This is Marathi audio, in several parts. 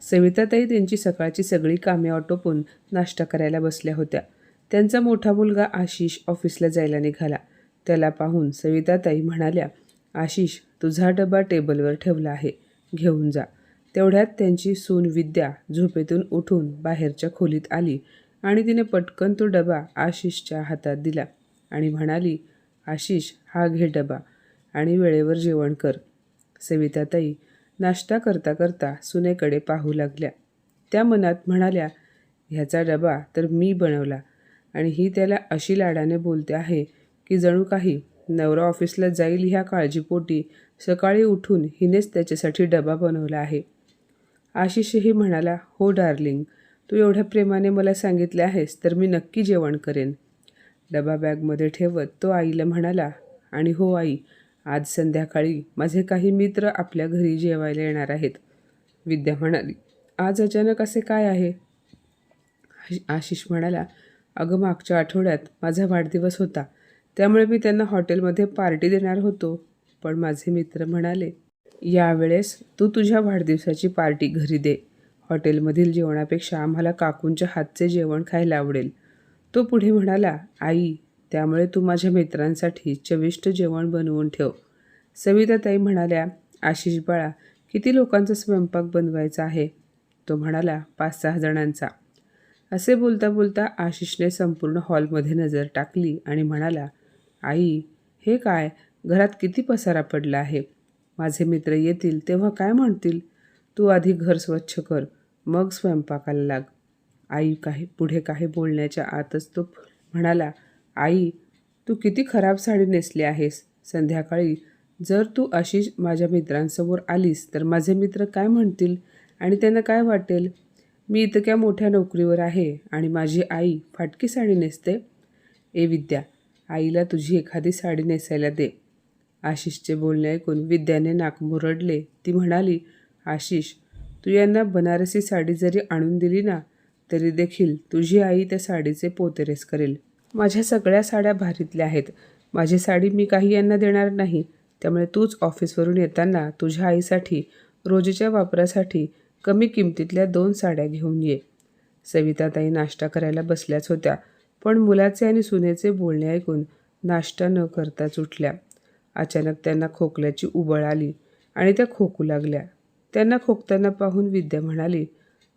सविताताई त्यांची सकाळची सगळी कामे आटोपून नाश्ता करायला बसल्या होत्या. त्यांचा मोठा मुलगा आशिष ऑफिसला जायला निघाला. त्याला पाहून सविताताई म्हणाल्या आशिष तुझा डबा टेबलवर ठेवला आहे. घेऊन जा. तेवढ्यात त्यांची सून विद्या झोपेतून उठून बाहेरच्या खोलीत आली आणि तिने पटकन तो डबा आशिषच्या हातात दिला आणि म्हणाली आशिष हा घे डबा आणि वेळेवर जेवण कर. सविताताई नाश्ता करता करता सुनेकडे पाहू लागल्या. त्या मनात म्हणाल्या ह्याचा डबा तर मी बनवला आणि ही त्याला अशी लाडाने बोलते आहे की जणू काही नवरा ऑफिसला जाईल ह्या काळजीपोटी सकाळी उठून हिनेच त्याच्यासाठी डबा बनवला आहे. आशिषही म्हणाला हो डार्लिंग तू एवढ्या प्रेमाने मला सांगितले आहेस तर मी नक्की जेवण करेन. डबा बॅगमध्ये ठेवत तो आईला म्हणाला आणि हो आई आज संध्याकाळी माझे काही मित्र आपल्या घरी जेवायला येणार आहेत. विद्या म्हणाली आज अचानक असे काय आहे? आशिष म्हणाला अगं मागच्या आठवड्यात माझा वाढदिवस होता. त्यामुळे मी त्यांना हॉटेलमध्ये पार्टी देणार होतो. पण माझे मित्र म्हणाले यावेळेस तू तुझ्या वाढदिवसाची पार्टी घरी दे. हॉटेलमधील जेवणापेक्षा आम्हाला काकूंच्या हातचे जेवण खायला आवडेल. तो पुढे म्हणाला आई त्यामुळे तू माझ्या मित्रांसाठी चविष्ट जेवण बनवून ठेव. सविताताई म्हणाल्या आशिष बाळा किती लोकांचा स्वयंपाक बनवायचा आहे? तो म्हणाला पाच सहा जणांचा. असे बोलता बोलता आशिषने संपूर्ण हॉलमध्ये नजर टाकली आणि म्हणाला आई हे काय? घरात किती पसारा पडला आहे? माझे मित्र येतील तेव्हा काय म्हणतील? तू आधी घर स्वच्छ कर मग स्वयंपाकाला लाग. आई काही पुढे काही बोलण्याच्या आतच तो म्हणाला आई तू किती खराब साडी नेसली आहेस. संध्याकाळी जर तू अशी माझ्या मित्रांसमोर आलीस तर माझे मित्र काय म्हणतील आणि त्यांना काय वाटेल? मी इतक्या मोठ्या नोकरीवर आहे आणि माझी आई फाटकी साडी नेसते? ए विद्या आईला तुझी एखादी साडी नेसायला दे. आशिषचे बोलणे ऐकून विद्याने नाक मुरडले. ती म्हणाली आशिष तू यांना बनारसी साडी जरी आणून दिली ना तरी देखील तुझी आई त्या साडीचे पोतेरेस करेल. माझ्या सगळ्या साड्या भारीतल्या आहेत. माझी साडी मी काही यांना देणार नाही. त्यामुळे तूच ऑफिसवरून येताना तुझ्या आईसाठी रोजच्या वापरासाठी कमी किमतीतल्या दोन साड्या घेऊन ये. सविताताई नाश्ता करायला बसल्याच होत्या पण मुलाचे आणि सुनेचे बोलणे ऐकून नाश्ता न करताच उठल्या. अचानक त्यांना खोकल्याची उबळ आली आणि त्या खोकू लागल्या. त्यांना खोकताना पाहून विद्या म्हणाली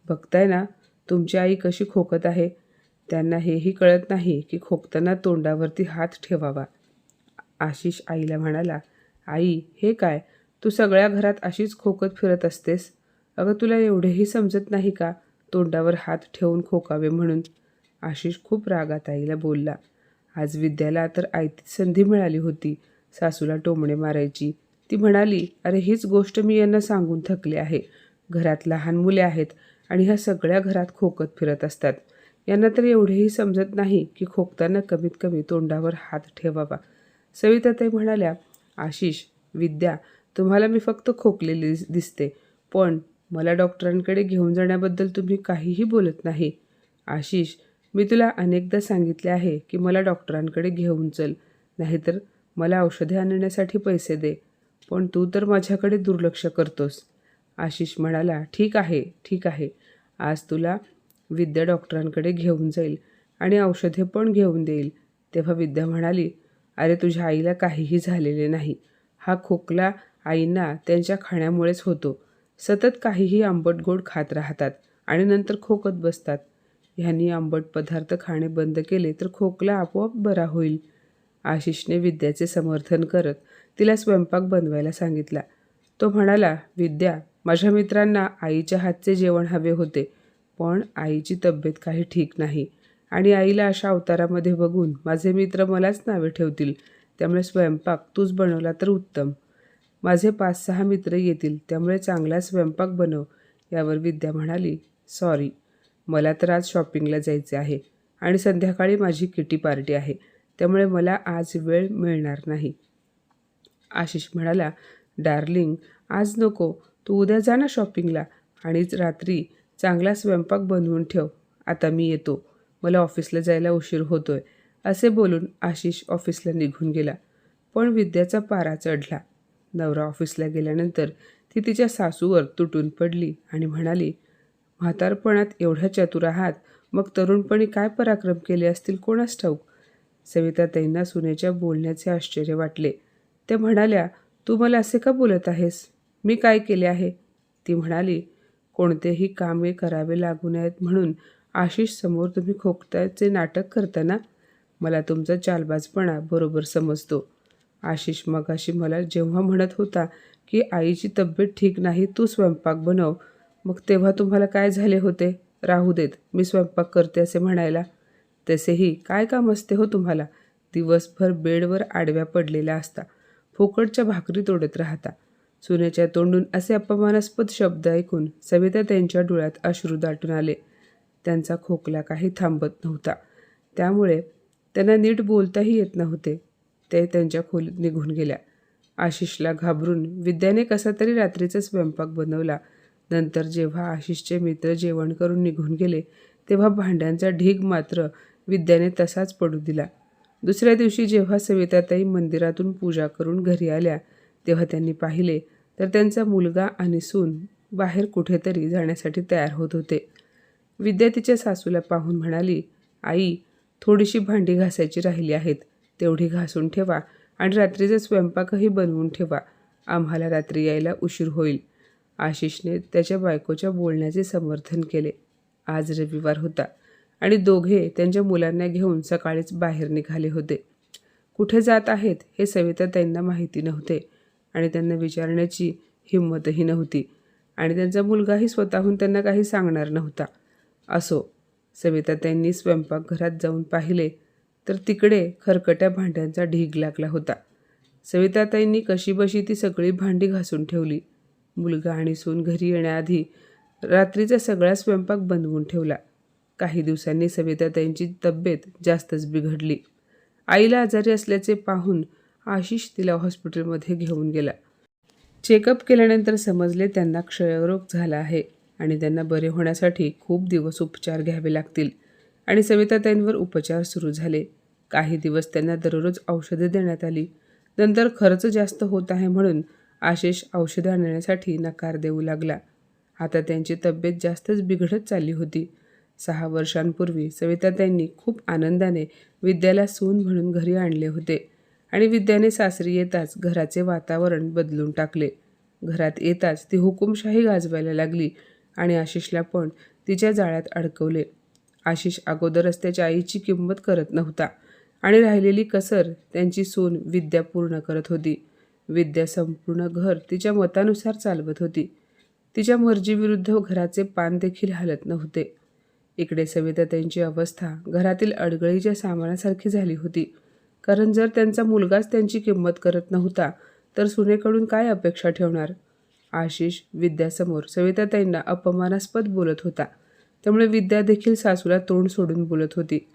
बघताय ना तुमची आई कशी खोकत आहे? त्यांना हेही कळत नाही की खोकताना तोंडावरती हात ठेवावा. आशिष आईला म्हणाला आई हे काय? तू सगळ्या घरात अशीच खोकत फिरत असतेस? अगं तुला एवढेही समजत नाही का तोंडावर हात ठेवून खोकावे म्हणून? आशिष खूप रागात आईला बोलला. आज विद्याला तर आयती संधी मिळाली होती. सासूला टोमणे मारायची. ती म्हणाली अरे हीच गोष्ट मी यांना सांगून थकले आहे. घरात लहान मुले आहेत आणि ह्या सगळ्या घरात खोकत फिरत असतात. यांना तर एवढेही समजत नाही की खोकताना कमीत कमी तोंडावर हात ठेवावा. सविताताई म्हणाल्या आशिष विद्या तुम्हाला मी फक्त खोकलेली दिस- दिसते. पण मला डॉक्टरांकडे घेऊन जाण्याबद्दल तुम्ही काहीही बोलत नाही. आशिष मी तुला अनेकदा सांगितले आहे की मला डॉक्टरांकडे घेऊन चल. नाहीतर मला औषधे आणण्यासाठी पैसे दे. पण तू तर माझ्याकडे दुर्लक्ष करतोस. आशिष म्हणाला ठीक आहे ठीक आहे. आज तुला विद्या डॉक्टरांकडे घेऊन जाईल आणि औषधे पण घेऊन देईल. तेव्हा विद्या म्हणाली अरे तुझ्या आईला काहीही झालेले नाही. हा खोकला आईंना त्यांच्या खाण्यामुळेच होतो. सतत काहीही आंबट गोड खात राहतात आणि नंतर खोकत बसतात. ह्यांनी आंबट पदार्थ खाणे बंद केले तर खोकला आपोआप बरा होईल. आशिषने विद्याचे समर्थन करत तिला स्वयंपाक बनवायला सांगितला. तो म्हणाला विद्या माझ्या मित्रांना आईच्या हातचे जेवण हवे होते. पण आईची तब्येत काही ठीक नाही. आणि आईला अशा अवतारामध्ये बघून माझे मित्र मलाच नावे ठेवतील. त्यामुळे स्वयंपाक तूच बनवला तर उत्तम. माझे पाच सहा मित्र येतील त्यामुळे चांगला स्वयंपाक बनव यावर विद्या म्हणाली. सॉरी. मला तर आज शॉपिंगला जायचे आहे आणि संध्याकाळी माझी किटी पार्टी आहे त्यामुळे मला आज वेळ मिळणार नाही. आशिष म्हणाला डार्लिंग आज नको. तू उद्या जा ना शॉपिंगला आणि रात्री चांगला स्वयंपाक बनवून ठेव. आता मी येतो. मला ऑफिसला जायला उशीर होतोय असे बोलून आशिष ऑफिसला निघून गेला. पण विद्याचा पारा चढला. नवरा ऑफिसला गेल्यानंतर ती तिच्या सासूवर तुटून पडली आणि म्हणाली म्हातारपणात एवढ्या चतुर आहात मग तरुणपणी काय पराक्रम केले असतील कोणास ठाऊक? सविताताईंना सुनेच्या बोलण्याचे आश्चर्य वाटले. त्या म्हणाल्या तू मला असे का बोलत आहेस? मी काय केले आहे? ती म्हणाली कोणतेही कामे करावे लागू नयेत म्हणून आशिष समोर तुम्ही खोकताचे नाटक करताना मला तुमचा चालबाजपणा बरोबर समजतो. आशिष मगाशी मला जेव्हा म्हणत होता की आईची तब्येत ठीक नाही तू स्वयंपाक बनव. मग तेव्हा तुम्हाला काय झाले होते? राहू देत मी स्वयंपाक करते असे म्हणायला. तसेही काय काम असते हो तुम्हाला? दिवसभर बेडवर आडव्या पडलेल्या असता. फुकटच्या भाकरी तोडत राहता. सुनेच्या तोंडून असे अपमानास्पद शब्द ऐकून सविता त्यांच्या डोळ्यात अश्रू दाटून आले. त्यांचा खोकला काही थांबत नव्हता. त्यामुळे त्यांना नीट बोलताही येत नव्हते. ते त्यांच्या खोलीत निघून गेल्या. आशिषला घाबरून विद्याने कसा तरी रात्रीचा स्वयंपाक बनवला. नंतर जेव्हा आशिषचे मित्र जेवण करून निघून गेले तेव्हा भांड्यांचा ढीग मात्र विद्याने तसाच पडू दिला. दुसऱ्या दिवशी जेव्हा सविताताई मंदिरातून पूजा करून घरी आल्या तेव्हा त्यांनी पाहिले तर त्यांचा मुलगा आणि सून बाहेर कुठेतरी जाण्यासाठी तयार होत होते. विद्या तिच्या सासूला पाहून म्हणाली आई थोडीशी भांडी घासायची राहिली आहेत. तेवढी घासून ठेवा आणि रात्रीचा स्वयंपाकही बनवून ठेवा. आम्हाला रात्री यायला उशीर होईल. आशिषने त्याच्या बायकोच्या बोलण्याचे समर्थन केले. आज रविवार होता आणि दोघे त्यांच्या मुलांना घेऊन सकाळीच बाहेर निघाले होते. कुठे जात आहेत हे सविता त्यांना माहिती नव्हते. आणि त्यांना विचारण्याची हिंमतही नव्हती. आणि त्यांचा मुलगाही स्वतःहून त्यांना काही सांगणार नव्हता. असो सविता त्यांनी स्वयंपाकघरात जाऊन पाहिले तर तिकडे खरकट्या भांड्यांचा ढीग लागला होता. सविताताईंनी कशीबशी ती सगळी भांडी घासून ठेवली. मुलगा आणि सून घरी येण्याआधी रात्रीचा सगळा स्वयंपाक बनवून ठेवला. काही दिवसांनी सविताताईंची तब्येत जास्तच बिघडली. आईला आजारी असल्याचे पाहून आशिष तिला हॉस्पिटलमध्ये घेऊन गेला. चेकअप केल्यानंतर समजले त्यांना क्षयरोग झाला आहे आणि त्यांना बरे होण्यासाठी खूप दिवस उपचार घ्यावे लागतील आणि सविताताईंवर उपचार सुरू झाले. काही दिवस त्यांना दररोज औषधे देण्यात आली. नंतर खर्च जास्त होत आहे म्हणून आशिष औषधे आणण्यासाठी नकार देऊ लागला. आता त्यांची तब्येत जास्तच बिघडत चालली होती. सहा वर्षांपूर्वी सविताताईंनी खूप आनंदाने विद्याला सून म्हणून घरी आणले होते. आणि विद्याने सासरी येताच घराचे वातावरण बदलून टाकले. घरात येताच ती हुकुमशाही गाजवायला लागली आणि आशिषला पण तिच्या जाळ्यात अडकवले. आशिष अगोदरच त्याच्या आईची किंमत करत नव्हता आणि राहिलेली कसर त्यांची सून विद्या पूर्ण करत होती. विद्या संपूर्ण घर तिच्या मतानुसार चालवत होती. तिच्या मर्जीविरुद्ध घराचे पान देखील हालत नव्हते. इकडे सविता त्यांची अवस्था घरातील अडगळीच्या सामानासारखी झाली होती. कारण जर त्यांचा मुलगाच त्यांची किंमत करत नव्हता तर सुनेकडून काय अपेक्षा ठेवणार? आशिष विद्यासमोर सविताताईंना अपमानास्पद बोलत होता. त्यामुळे विद्या देखील सासूला तोंड सोडून बोलत होती.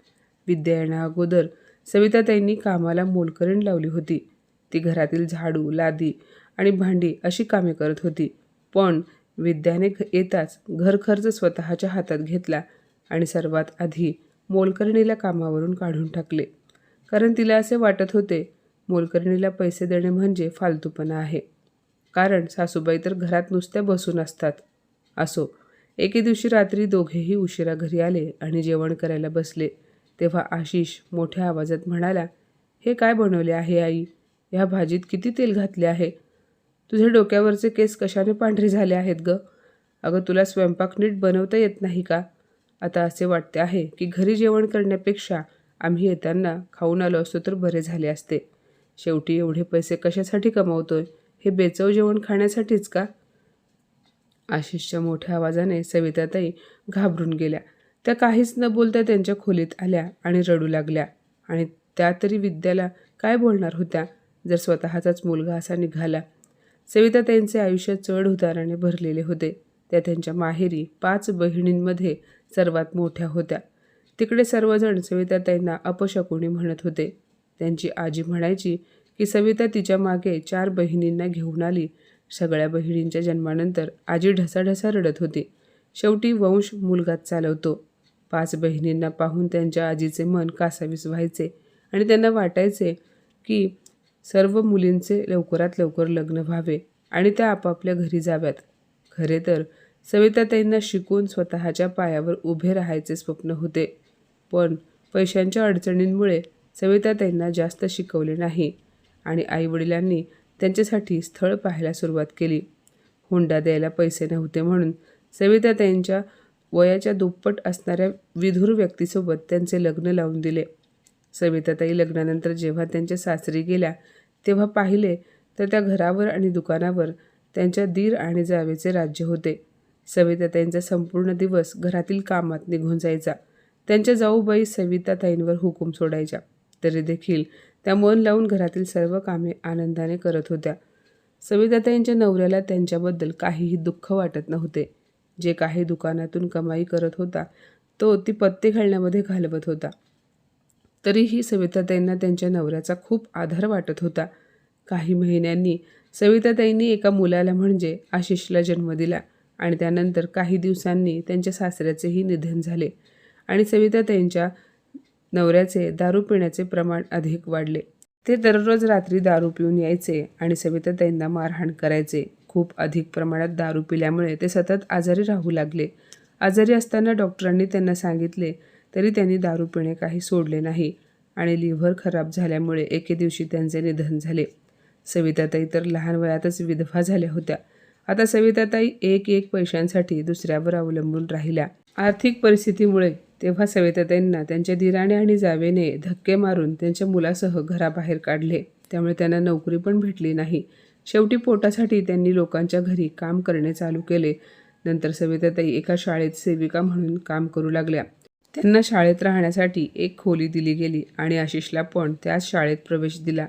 विद्या येण्या अगोदर सविताताईंनी कामाला मोलकरीण लावली होती. ती घरातील झाडू लादी आणि भांडी अशी कामे करत होती. पण विद्याने येताच घर खर्च स्वतःच्या हातात घेतला आणि सर्वात आधी मोलकरणीला कामावरून काढून टाकले. कारण तिला असे वाटत होते मोलकरणीला पैसे देणे म्हणजे फालतूपणा आहे. कारण सासूबाई तर घरात नुसत्या बसून असतात. असो एके दिवशी रात्री दोघेही उशिरा घरी आले आणि जेवण करायला बसले तेव्हा आशिष मोठ्या आवाजात म्हणाला हे काय बनवले आहे आई? ह्या भाजीत किती तेल घातले आहे? तुझ्या डोक्यावरचे केस कशाने पांढरे झाले आहेत ग? अगं तुला स्वयंपाक नीट बनवता येत नाही का? आता असे वाटते आहे की घरी जेवण करण्यापेक्षा आम्ही येताना खाऊन आलो असतो तर बरे झाले असते. शेवटी एवढे पैसे कशासाठी कमावतोय? हे बेचव जेवण खाण्यासाठीच का? आशिषच्या मोठ्या आवाजाने सविताताई घाबरून गेल्या. त्या काहीच न बोलता त्यांच्या खोलीत आल्या आणि रडू लागल्या. आणि त्या तरी विद्याला काय बोलणार होत्या? जर स्वतःचाच मुलगा असा निघाला. सविता त्यांचे आयुष्य चढ उताराने भरलेले होते. त्या त्यांच्या माहेरी पाच बहिणींमध्ये सर्वात मोठ्या होत्या. तिकडे सर्वजण सविताताईंना अपशकुनी म्हणत होते. त्यांची आजी म्हणायची की सविता तिच्यामागे चार बहिणींना घेऊन आली. सगळ्या बहिणींच्या जन्मानंतर आजी ढसाढसा रडत होती. शेवटी वंश मुलगाच चालवतो. पाच बहिणींना पाहून त्यांच्या आजीचे मन कासावीस व्हायचे आणि त्यांना वाटायचे की सर्व मुलींचे लवकरात लवकर लग्न व्हावे आणि त्या आपापल्या घरी जाव्यात. खरे तर सविताताईंना शिकून स्वतःच्या पायावर उभे राहायचे स्वप्न होते. पण पैशांच्या अडचणींमुळे सविता त्यांना जास्त शिकवले नाही आणि आईवडिलांनी त्यांच्यासाठी स्थळ पाहायला सुरुवात केली. हुंडा द्यायला पैसे नव्हते म्हणून सविताताईंच्या वयाच्या दुप्पट असणाऱ्या विधुर व्यक्तीसोबत त्यांचे लग्न लावून दिले. सविताताई लग्नानंतर जेव्हा त्यांच्या सासरी गेल्या तेव्हा पाहिले तर त्या घरावर आणि दुकानावर त्यांच्या दीर आणि जावेचे राज्य होते. सविताताईंचा संपूर्ण दिवस घरातील कामात निघून जायचा. त्यांच्या जाऊबाई सविताताईंवर हुकूम सोडायच्या. तरी देखील त्या मन लावून घरातील सर्व कामे आनंदाने करत होत्या. सविताताईंच्या नवऱ्याला त्यांच्याबद्दल काहीही दुःख वाटत नव्हते. जे काही दुकानातून कमाई करत होता तो ती पत्ते घालण्यामध्ये घालवत होता. तरीही सविताताईंना त्यांच्या नवऱ्याचा खूप आधार वाटत होता. काही महिन्यांनी सविताताईंनी एका मुलाला म्हणजे आशिषला जन्म दिला आणि त्यानंतर काही दिवसांनी त्यांच्या सासऱ्याचेही निधन झाले. आणि सविताताईंच्या नवऱ्याचे दारू पिण्याचे प्रमाण अधिक वाढले. ते दररोज रात्री दारू पिऊन यायचे आणि सविताताईंना मारहाण करायचे. खूप अधिक प्रमाणात दारू पिल्यामुळे ते सतत आजारी राहू लागले. आजारी असताना डॉक्टरांनी त्यांना सांगितले तरी त्यांनी दारू पिणे काही सोडले नाही आणि लिव्हर खराब झाल्यामुळे एके दिवशी त्यांचे निधन झाले. सविताताई तर लहान वयातच विधवा झाल्या होत्या. आता सविताताई एक एक पैशांसाठी दुसऱ्यावर अवलंबून राहिल्या. आर्थिक परिस्थितीमुळे तेव्हा सविताताईंना त्यांच्या दिराणे आणि जावेने धक्के मारून त्यांच्या मुलासह घराबाहेर काढले. त्यामुळे त्यांना नोकरी पण भेटली नाही. शेवटी पोटासाठी त्यांनी लोकांच्या घरी काम करणे चालू केले. नंतर सविताताई एका शाळेत सेविका म्हणून काम करू लागल्या. त्यांना शाळेत राहण्यासाठी एक खोली दिली गेली आणि आशिषला पण त्याच शाळेत प्रवेश दिला.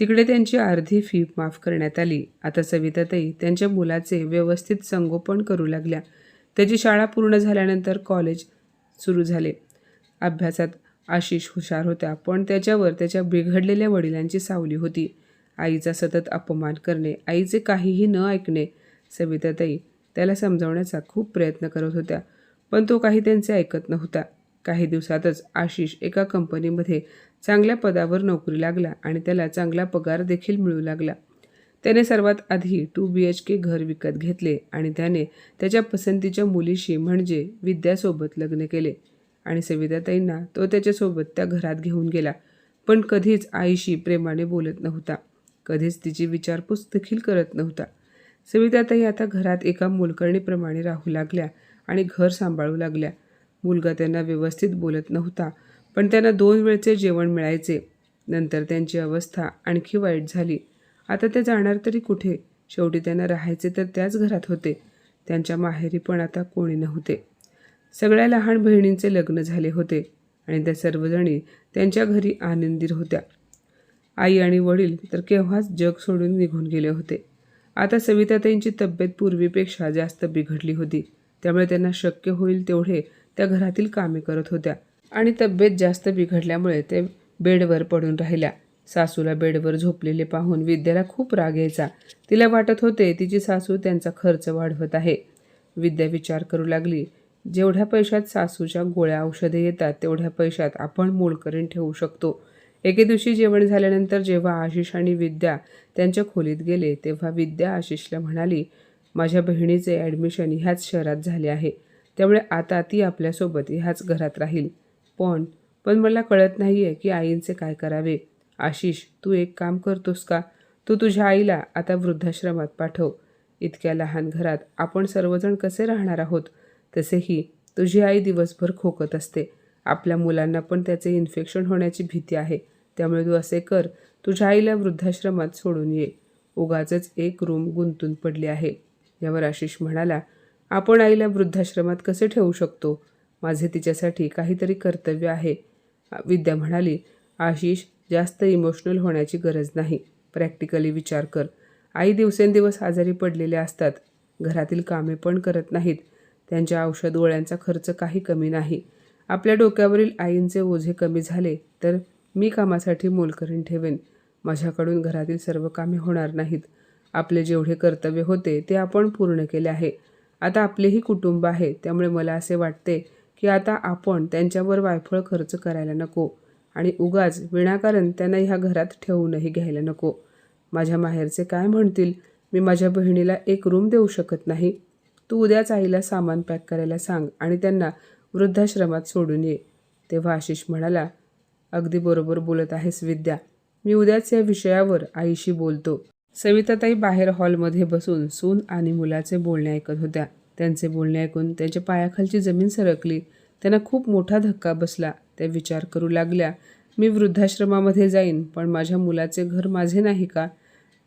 तिकडे त्यांची अर्धी फी माफ करण्यात आली. आता सविताताई त्यांच्या मुलाचे व्यवस्थित संगोपन करू लागल्या. त्याची शाळा पूर्ण झाल्यानंतर कॉलेज सुरू झाले. अभ्यासात आशिष हुशार होत्या पण त्याच्यावर त्याच्या बिघडलेल्या वडिलांची सावली होती. आईचा सतत अपमान करणे आईचे काहीही न ऐकणे सविताताई त्याला समजावण्याचा खूप प्रयत्न करत होत्या पण तो काही त्यांचे ऐकत नव्हता. काही दिवसातच आशिष एका कंपनीमध्ये चांगल्या पदावर नोकरी लागला आणि त्याला चांगला पगार देखील मिळू लागला. त्याने सर्वात आधी टू बी एच के घर विकत घेतले आणि त्याने त्याच्या पसंतीच्या मुलीशी म्हणजे विद्यासोबत लग्न केले. आणि सविताताईंना तो त्याच्यासोबत त्या घरात घेऊन गेला. पण कधीच आईशी प्रेमाने बोलत नव्हता. कधीच तिची विचारपूस देखील करत नव्हता. सविताताई आता घरात एका मोलकर्णीप्रमाणे राहू लागल्या आणि घर सांभाळू लागल्या. मुलगा त्यांना व्यवस्थित बोलत नव्हता पण त्यांना दोन वेळचे जेवण मिळायचे. नंतर त्यांची अवस्था आणखी वाईट झाली. आता ते जाणार तरी कुठे? शेवटी त्यांना राहायचे तर त्याच घरात होते. त्यांच्या माहेरी पण आता कोणी नव्हते. सगळ्या लहान बहिणींचे लग्न झाले होते आणि त्या सर्वजणी त्यांच्या घरी आनंदीर होत्या. आई आणि वडील तर केव्हाच जग सोडून निघून गेले होते. आता सविताताईंची तब्येत पूर्वीपेक्षा जास्त बिघडली होती. त्यामुळे त्यांना शक्य होईल तेवढे त्या घरातील कामे करत होत्या. आणि तब्येत जास्त बिघडल्यामुळे ते बेडवर पडून राहिल्या. सासूला बेडवर झोपलेले पाहून विद्याला खूप राग यायचा. तिला वाटत होते तिची सासू त्यांचा खर्च वाढवत आहे. विद्या विचार करू लागली. जेवढ्या पैशात सासूच्या गोळ्या औषधे येतात तेवढ्या पैशात आपण मोलकरीण ठेवू शकतो. एके दिवशी जेवण झाल्यानंतर जेव्हा आशिष आणि विद्या त्यांच्या खोलीत गेले तेव्हा विद्या आशिषला म्हणाली माझ्या बहिणीचे ॲडमिशन ह्याच शहरात झाले आहे. त्यामुळे आता ती आपल्यासोबत ह्याच घरात राहील. पण पण मला कळत नाही आहे की आईंचे काय करावे. आशिष तू एक काम करतोस का? तू तुझ्या आईला आता वृद्धाश्रमात पाठव. इतक्या लहान घरात आपण सर्वजण कसे राहणार आहोत? तसेही तुझी आई दिवसभर खोकत असते. आपल्या मुलांना पण त्याचे इन्फेक्शन होण्याची भीती आहे. त्यामुळे तू असे कर तुझ्या आईला वृद्धाश्रमात सोडून ये. उगाचच एक रूम गुंतून पडली आहे. यावर आशिष म्हणाला आपण आईला वृद्धाश्रमात कसे ठेवू शकतो? माझे तिच्यासाठी काहीतरी कर्तव्य आहे. विद्या म्हणाली आशिष जास्त इमोशनल होण्याची गरज नाही. प्रॅक्टिकली विचार कर. आई दिवसेंदिवस आजारी पडलेल्या असतात. घरातील कामे पण करत नाहीत. त्यांच्या औषध गोळ्यांचा खर्च काही कमी नाही. आपल्या डोक्यावरील आईंचे ओझे कमी झाले तर मी कामासाठी मोलकरीण ठेवेन. माझ्याकडून घरातील सर्व कामे होणार नाहीत. आपले जेवढे कर्तव्य होते ते आपण पूर्ण केले आहे. आता आपलेही कुटुंब आहे. त्यामुळे मला असे वाटते की आता आपण त्यांच्यावर वायफळ खर्च करायला नको. आणि उगाच विनाकारण त्यांना ह्या घरात ठेवूनही घ्यायला नको. माझ्या माहेरचे काय म्हणतील? मी माझ्या बहिणीला एक रूम देऊ शकत नाही. तू उद्याच आईला सामान पॅक करायला सांग आणि त्यांना वृद्धाश्रमात सोडून ये. तेव्हा आशिष म्हणाला अगदी बरोबर बोलत आहेस विद्या. मी उद्याच या विषयावर आईशी बोलतो. सविताताई बाहेर हॉलमध्ये बसून सून आणि मुलाचे बोलणे ऐकत होत्या. त्यांचे बोलणे ऐकून त्यांच्या पायाखालची जमीन सरकली. त्यांना खूप मोठा धक्का बसला. त्या विचार करू लागल्या. मी वृद्धाश्रमामध्ये जाईन पण माझ्या मुलाचे घर माझे नाही का?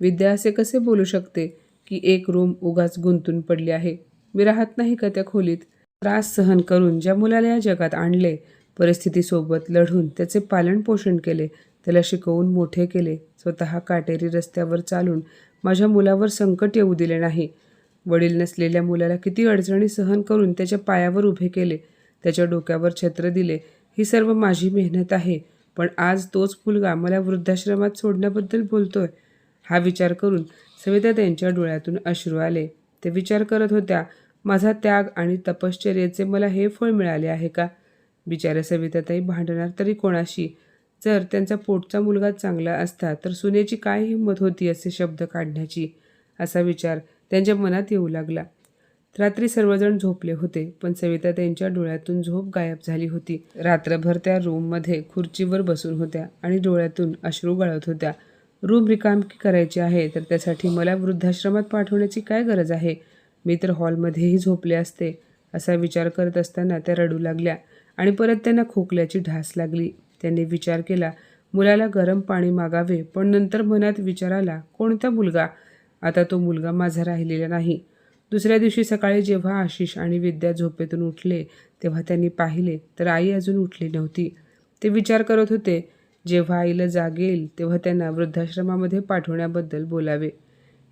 विद्या असे कसे बोलू शकते की एक रूम उगाच गुंतून पडली आहे? मी राहत नाही का त्या खोलीत? त्रास सहन करून ज्या मुलाला या जगात आणले परिस्थितीसोबत लढून त्याचे पालनपोषण केले त्याला शिकवून मोठे केले स्वतः काटेरी रस्त्यावर चालून माझ्या मुलावर संकट येऊ दिले नाही. वडील नसलेल्या मुलाला किती अडचणी सहन करून त्याच्या पायावर उभे केले त्याच्या डोक्यावर छत्र दिले ही सर्व माझी मेहनत आहे. पण आज तोच मुलगा मला वृद्धाश्रमात सोडण्याबद्दल बोलतोय. हा विचार करून सविता त्यांच्या डोळ्यातून अश्रू आले. ते विचार करत होत्या माझा त्याग आणि तपश्चर्याचे मला हे फळ मिळाले आहे का? बिचाऱ्या सविताताई भांडणार तरी कोणाशी? जर त्यांचा पोटचा मुलगा चांगला असता तर सुनेची काय हिंमत होती असे शब्द काढण्याची? असा विचार त्यांच्या मनात येऊ लागला. रात्री सर्वजण झोपले होते पण सविता त्यांच्या डोळ्यातून झोप गायब झाली होती. रात्रभर त्या रूममध्ये खुर्चीवर बसून होत्या आणि डोळ्यातून अश्रू गळत होत्या. रूम रिकामकी करायची आहे तर त्यासाठी मला वृद्धाश्रमात पाठवण्याची काय गरज आहे? मी तर हॉलमध्येही झोपले असते असा विचार करत असताना त्या रडू लागल्या आणि परत त्यांना खोकल्याची ढास लागली. त्यांनी विचार केला मुलाला गरम पाणी मागावे पण नंतर मनात विचार आला कोणता मुलगा? आता तो मुलगा माझा राहिलेला नाही. दुसऱ्या दिवशी सकाळी जेव्हा आशिष आणि विद्या झोपेतून उठले तेव्हा त्यांनी पाहिले तर आई अजून उठली नव्हती. ते विचार करत होते जेव्हा आईला जाग येईल तेव्हा त्यांना वृद्धाश्रमामध्ये पाठवण्याबद्दल बोलावे.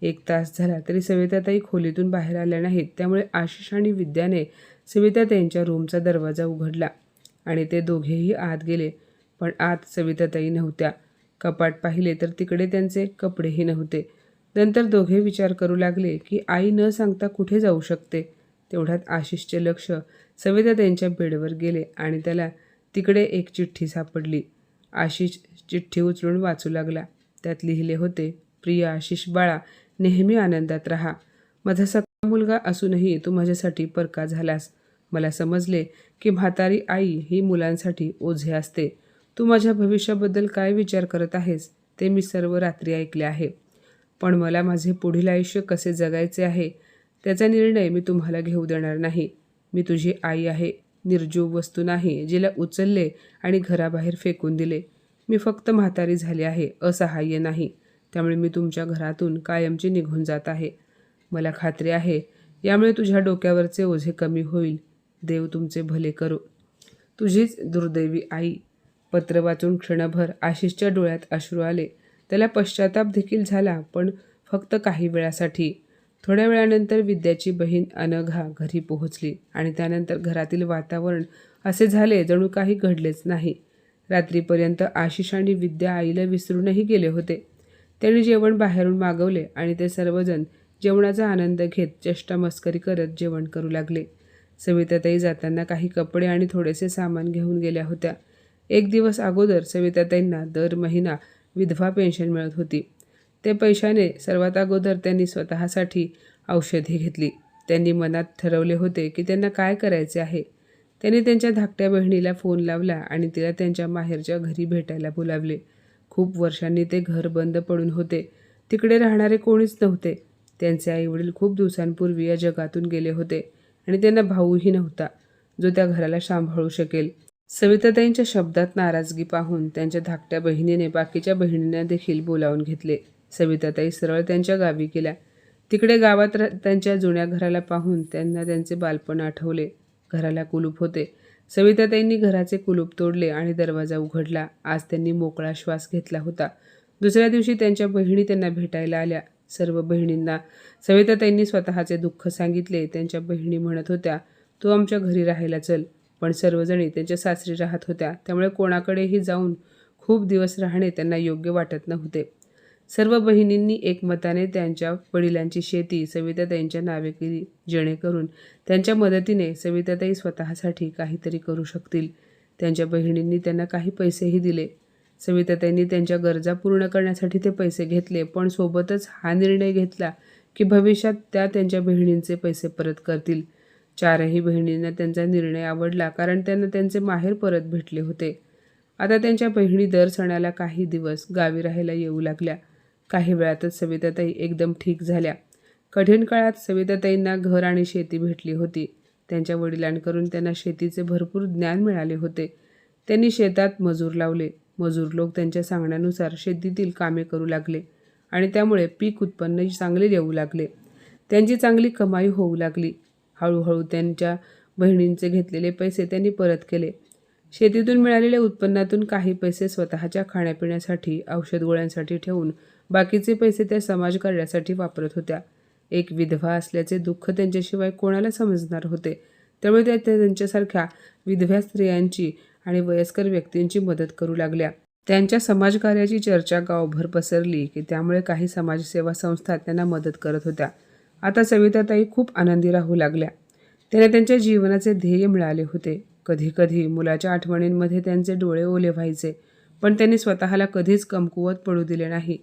एक तास झाला तरी सविताताई खोलीतून बाहेर आल्या नाहीत त्यामुळे आशिष आणि विद्याने सविताताईंच्या रूमचा दरवाजा उघडला आणि ते दोघेही आत गेले. पण आत सविताताई नव्हत्या. कपाट पाहिले तर तिकडे त्यांचे कपडेही नव्हते. नंतर दोघे विचार करू लागले की आई न सांगता कुठे जाऊ शकते? तेवढ्यात आशिषचे लक्ष सविता त्यांच्या बेडवर गेले आणि त्याला तिकडे एक चिठ्ठी सापडली. आशिष चिठ्ठी उचलून वाचू लागला. त्यात लिहिले होते प्रिय आशिष बाळा नेहमी आनंदात राहा. माझा सख्खा मुलगा असूनही तू माझ्यासाठी परका झालास. मला समजले की म्हातारी आई ही मुलांसाठी ओझे असते. तू माझ्या भविष्याबद्दल काय विचार करत आहेस ते मी सर्व रात्री ऐकले आहे. पण मला माझे पुढील आयुष्य कसे जगायचे आहे त्याचा निर्णय मी तुम्हाला घेऊ देणार नाही. मी तुझी आई आहे निर्जीव वस्तू नाही जिला उचलले आणि घराबाहेर फेकून दिले. मी फक्त म्हातारी झाली आहे असहाय्य नाही. त्यामुळे मी तुमच्या घरातून कायमची निघून जात आहे. मला खात्री आहे यामुळे तुझ्या डोक्यावरचे ओझे कमी होईल. देव तुमचे भले करो. तुझीच दुर्दैवी आई. पत्र वाचून क्षणभर आशिषच्या डोळ्यात अश्रू आले. त्याला पश्चाताप देखील झाला पण फक्त काही वेळासाठी. थोड्या वेळानंतर विद्याची बहीण अनघा घरी पोहोचली आणि त्यानंतर घरातील वातावरण असे झाले जणू काही घडलेच नाही. रात्रीपर्यंत आशिष आणि विद्या आईला विसरूनही गेले होते. त्यांनी जेवण बाहेरून मागवले आणि ते सर्वजण जेवणाचा आनंद घेत चेष्टा मस्करी करत जेवण करू लागले. सविताताई जाताना काही कपडे आणि थोडेसे सामान घेऊन गेल्या होत्या. एक दिवस अगोदर सविताताईंना दर महिना विधवा पेन्शन मिळत होती. ते पैशाने सर्वात अगोदर त्यांनी स्वतःसाठी औषधे घेतली. त्यांनी मनात ठरवले होते की त्यांना काय करायचे आहे. त्यांनी त्यांच्या धाकट्या बहिणीला फोन लावला आणि तिला त्यांच्या माहेरच्या घरी भेटायला बोलावले. खूप वर्षांनी ते घर बंद पडून होते. तिकडे राहणारे कोणीच नव्हते. त्यांचे आईवडील खूप दिवसांपूर्वी या जगातून गेले होते आणि त्यांना भाऊही नव्हता जो त्या घराला सांभाळू शकेल. सविताताईंच्या शब्दात नाराजगी पाहून त्यांच्या धाकट्या बहिणीने बाकीच्या बहिणींना देखील बोलावून घेतले. सविताताई सरळ त्यांच्या गावी गेल्या. तिकडे गावात त्यांच्या जुन्या घराला पाहून त्यांना त्यांचे बालपण आठवले. घराला कुलूप होते. सविताताईंनी घराचे कुलूप तोडले आणि दरवाजा उघडला. आज त्यांनी मोकळा श्वास घेतला होता. दुसऱ्या दिवशी त्यांच्या बहिणी त्यांना भेटायला आल्या. सर्व बहिणींना सविताताईंनी स्वतःचे दुःख सांगितले. त्यांच्या बहिणी म्हणत होत्या तू आमच्या घरी राहायला चल. पण सर्वजणी त्यांच्या सासरी राहत होत्या. त्यामुळे कोणाकडेही जाऊन खूप दिवस राहणे त्यांना योग्य वाटत नव्हते. सर्व बहिणींनी एकमताने त्यांच्या वडिलांची शेती सविताताईंच्या नावे केली जेणेकरून त्यांच्या मदतीने सविताताई स्वतःसाठी काहीतरी करू शकतील. त्यांच्या बहिणींनी त्यांना काही पैसेही दिले. सविताताईंनी त्यांच्या गरजा पूर्ण करण्यासाठी ते पैसे घेतले पण सोबतच हा निर्णय घेतला की भविष्यात त्या त्यांच्या बहिणींचे पैसे परत करतील. चारही बहिणींना त्यांचा निर्णय आवडला कारण त्यांना त्यांचे माहेर परत भेटले होते. आता त्यांच्या बहिणी दर सणाला काही दिवस गावी राहायला येऊ लागल्या. काही वेळातच सविताताई एकदम ठीक झाल्या. कठीण काळात सविताताईंना घर आणि शेती भेटली होती. त्यांच्या वडिलांकडून त्यांना शेतीचे भरपूर ज्ञान मिळाले होते. त्यांनी शेतात मजूर लावले. मजूर लोक त्यांच्या सांगण्यानुसार शेतीतील कामे करू लागले आणि त्यामुळे पीक उत्पन्न चांगले येऊ लागले. त्यांची चांगली कमाई होऊ लागली. हळूहळू त्यांच्या बहिणींचे घेतलेले पैसे त्यांनी परत केले. शेतीतून मिळालेल्या उत्पन्नातून काही पैसे स्वतःच्या खाण्यापिण्यासाठी औषध गोळ्यांसाठी ठेवून बाकीचे पैसे त्या समाजकार्यासाठी वापरत होत्या. एक विधवा असल्याचे दुःख त्यांच्याशिवाय कोणाला समजणार होते. त्यामुळे त्या त्या त्यांच्यासारख्या विधव्या स्त्रियांची आणि वयस्कर व्यक्तींची मदत करू लागल्या. त्यांच्या समाजकार्याची चर्चा गावभर पसरली की त्यामुळे काही समाजसेवा संस्था त्यांना मदत करत होत्या. आता सविताताई खूप आनंदी राहू लागल्या. त्यांना त्यांच्या जीवनाचे ध्येय मिळाले होते. कधीकधी मुलाच्या आठवणींमध्ये त्यांचे डोळे ओले व्हायचे पण त्यांनी स्वतःला कधीच कमकुवत पडू दिले नाही.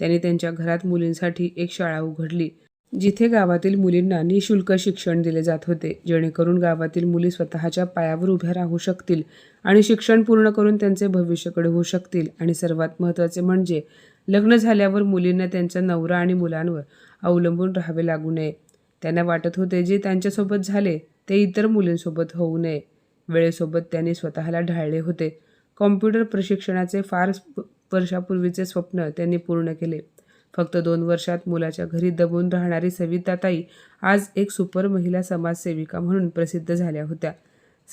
त्यांनी त्यांच्या घरात मुलींसाठी एक शाळा उघडली जिथे गावातील मुलींना निशुल्क शिक्षण दिले जात होते. जेणेकरून गावातील मुली स्वतःच्या पायावर उभ्या राहू शकतील आणि शिक्षण पूर्ण करून त्यांचे भविष्यकडे होऊ शकतील. आणि सर्वात महत्त्वाचे म्हणजे लग्न झाल्यावर मुलींना त्यांच्या नवरा आणि मुलांवर अवलंबून राहावे लागू नये. त्यांना वाटत होते जे त्यांच्यासोबत झाले ते इतर मुलींसोबत होऊ नये. वेळेसोबत त्यांनी स्वतःला ढाळले होते. कॉम्प्युटर प्रशिक्षणाचे फार वर्षापूर्वीचे स्वप्न त्यांनी पूर्ण केले. फक्त दोन वर्षात मुलाच्या घरी दबून राहणारी सविताताई आज एक सुपर महिला समाजसेविका म्हणून प्रसिद्ध झाल्या होत्या.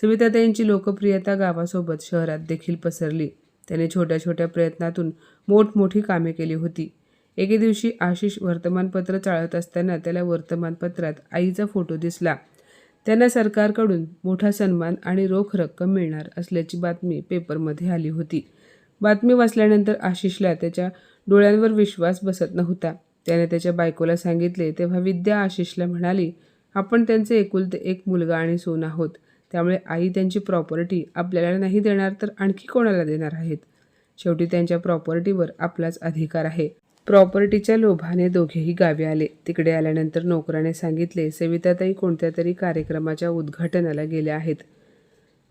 सविताताईंची लोकप्रियता गावासोबत शहरात देखील पसरली. त्याने छोट्या छोट्या प्रयत्नातून मोठमोठी कामे केली होती. एके दिवशी आशिष वर्तमानपत्र चाळत असताना त्याला वर्तमानपत्रात आईचा फोटो दिसला. त्यांना सरकारकडून मोठा सन्मान आणि रोख रक्कम मिळणार असल्याची बातमी पेपरमध्ये आली होती. बातमी वाचल्यानंतर आशिषला त्याच्या डोळ्यांवर विश्वास बसत नव्हता. त्याने त्याच्या बायकोला सांगितले तेव्हा विद्या आशिषला म्हणाली आपण त्यांचे एकुलते एक मुलगा आणि सोन आहोत. त्यामुळे आई त्यांची प्रॉपर्टी आपल्याला नाही देणार तर आणखी कोणाला देणार आहेत? शेवटी त्यांच्या प्रॉपर्टीवर आपलाच अधिकार आहे. प्रॉपर्टीच्या लोभाने दोघेही गावी आले. तिकडे आल्यानंतर नोकराने सांगितले सविताताई कोणत्या तरी कार्यक्रमाच्या उद्घाटनाला गेल्या आहेत.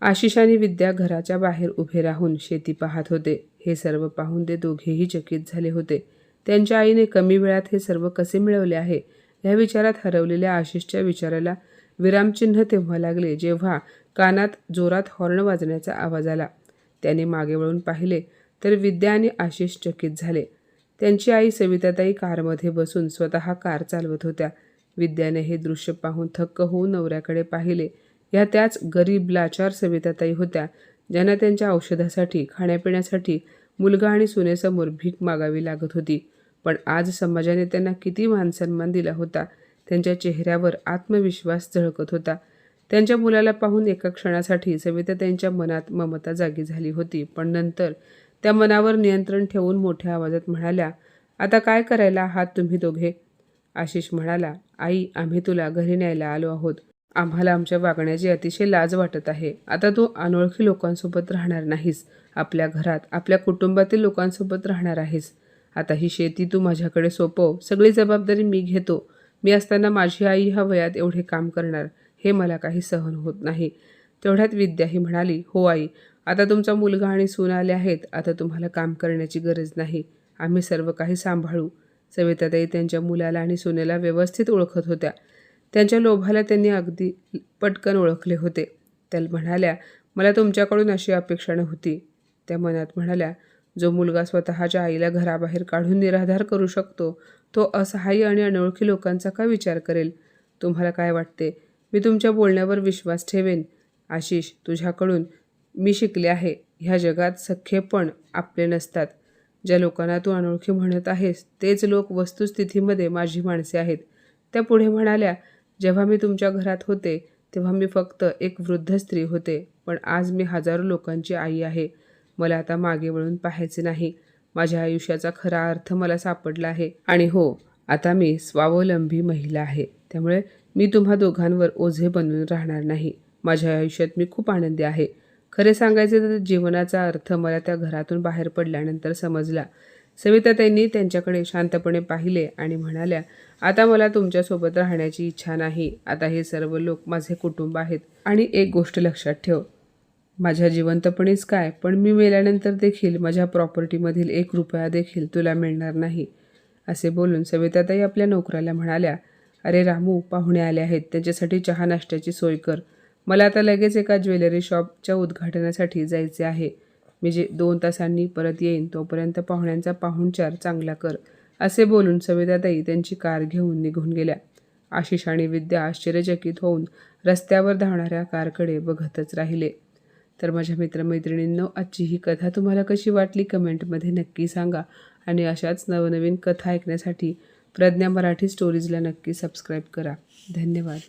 आशिष आणि विद्या घराच्या बाहेर उभे राहून शेती पाहत होते. हे सर्व पाहून ते दोघेही चकित झाले होते. त्यांच्या आईने कमी वेळात हे सर्व कसे मिळवले आहे? या विचारात हरवलेल्या आशिषच्या विचाराला विरामचिन्ह तेव्हा लागले जेव्हा कानात जोरात हॉर्न वाजण्याचा आवाज आला. त्याने मागे वळून पाहिले तर विद्या आणि आशिष चकित झाले. त्यांची आई सविताताई कारमध्ये बसून स्वतः कार चालवत होत्या. विद्याने हे दृश्य पाहून थक्क होऊन नवऱ्याकडे पाहिले. ह्या त्याच गरीब लाचार सविताताई होत्या ज्यांना त्यांच्या औषधासाठी खाण्यापिण्यासाठी मुलगा आणि सुनेसमोर भीक मागावी लागत होती. पण आज समाजाने त्यांना किती मानसन्मान दिला होता त्यांच्या चेहऱ्यावर आत्मविश्वास झळकत होता. त्यांच्या मुलाला पाहून एका क्षणासाठी सविता त्यांच्या मनात ममता जागी झाली होती पण नंतर त्या मनावर नियंत्रण ठेवून मोठ्या आवाजात म्हणाल्या आता काय करायला आहात तुम्ही दोघे? आशिष म्हणाला आई आम्ही तुला घरी न्यायला आलो आहोत. आम्हाला आमच्या वागण्याची अतिशय लाज वाटत आहे. आता तू अनोळखी लोकांसोबत राहणार नाहीस. आपल्या घरात आपल्या कुटुंबातील लोकांसोबत राहणार आहेस. आता ही शेती तू माझ्याकडे सोपव. सगळी जबाबदारी मी घेतो. मी असताना माझी आई ह्या वयात एवढे काम करणार. हे मला काही सहन होत नाही. तेवढ्यात विद्या ही म्हणाली हो आई आता तुमचा मुलगा आणि सून आले आहेत. आता तुम्हाला काम करण्याची गरज नाही. आम्ही सर्व काही सांभाळू. सविताताई त्यांच्या मुलाला आणि सुनेला व्यवस्थित ओळखत होत्या. त्यांच्या लोभाला त्यांनी अगदी पटकन ओळखले होते. त्या म्हणाल्या मला तुमच्याकडून अशी अपेक्षा नव्हती. त्या मनात म्हणाल्या जो मुलगा स्वतःच्या आईला घराबाहेर काढून निराधार करू शकतो तो असहाय्य आणि अनोळखी लोकांचा का विचार करेल? तुम्हाला काय वाटते? मी तुमच्या बोलण्यावर विश्वास ठेवेन. आशिष तुझ्याकडून मी शिकले आहे. ह्या जगात सख्खे पण आपले नसतात. ज्या लोकांना तू अनोळखी म्हणत आहेस तेच लोक वस्तुस्थितीमध्ये माझी माणसे आहेत. त्या पुढे म्हणाल्या जेव्हा मी तुमच्या घरात होते तेव्हा मी फक्त एक वृद्ध स्त्री होते. पण आज मी हजारो लोकांची आई आहे. मला आता मागे वळून पाहायचे नाही. माझ्या आयुष्याचा खरा अर्थ मला सापडला आहे. आणि हो आता मी स्वावलंबी महिला आहे. त्यामुळे मी तुम्हा दोघांवर ओझे बनून राहणार नाही. माझ्या आयुष्यात मी खूप आनंदी आहे. खरे सांगायचे तर जीवनाचा अर्थ मला त्या घरातून बाहेर पडल्यानंतर समजला. सविताताईंनी त्यांच्याकडे शांतपणे पाहिले आणि म्हणाल्या आता मला तुमच्यासोबत राहण्याची इच्छा नाही. आता हे सर्व लोक माझे कुटुंब आहेत आणि एक गोष्ट लक्षात ठेव. माझ्या जिवंतपणीच काय पण मी मेल्यानंतर देखील माझ्या प्रॉपर्टीमधील एक रुपया देखील तुला मिळणार नाही. असे बोलून सविताताई आपल्या नोकराला म्हणाल्या अरे रामू पाहुणे आले आहेत. त्यांच्यासाठी चहा नाश्त्याची सोय कर. मला आता लगेच एका ज्वेलरी शॉपच्या उद्घाटनासाठी जायचे आहे. मी जे दोन तासांनी परत येईन तोपर्यंत पाहुण्यांचा पाहुणचार चांगला कर असे बोलून सविताताई त्यांची कार घेऊन निघून गेल्या. आशिष आणि विद्या आश्चर्यचकित होऊन रस्त्यावर धावणाऱ्या कारकडे बघतच राहिले. तर माझ्या मित्रमैत्रिणींनो आजची ही कथा तुम्हाला कशी वाटली कमेंटमध्ये नक्की सांगा आणि अशाच नवनवीन कथा ऐकण्यासाठी प्रज्ञा मराठी स्टोरीजला नक्की सबस्क्राईब करा. धन्यवाद.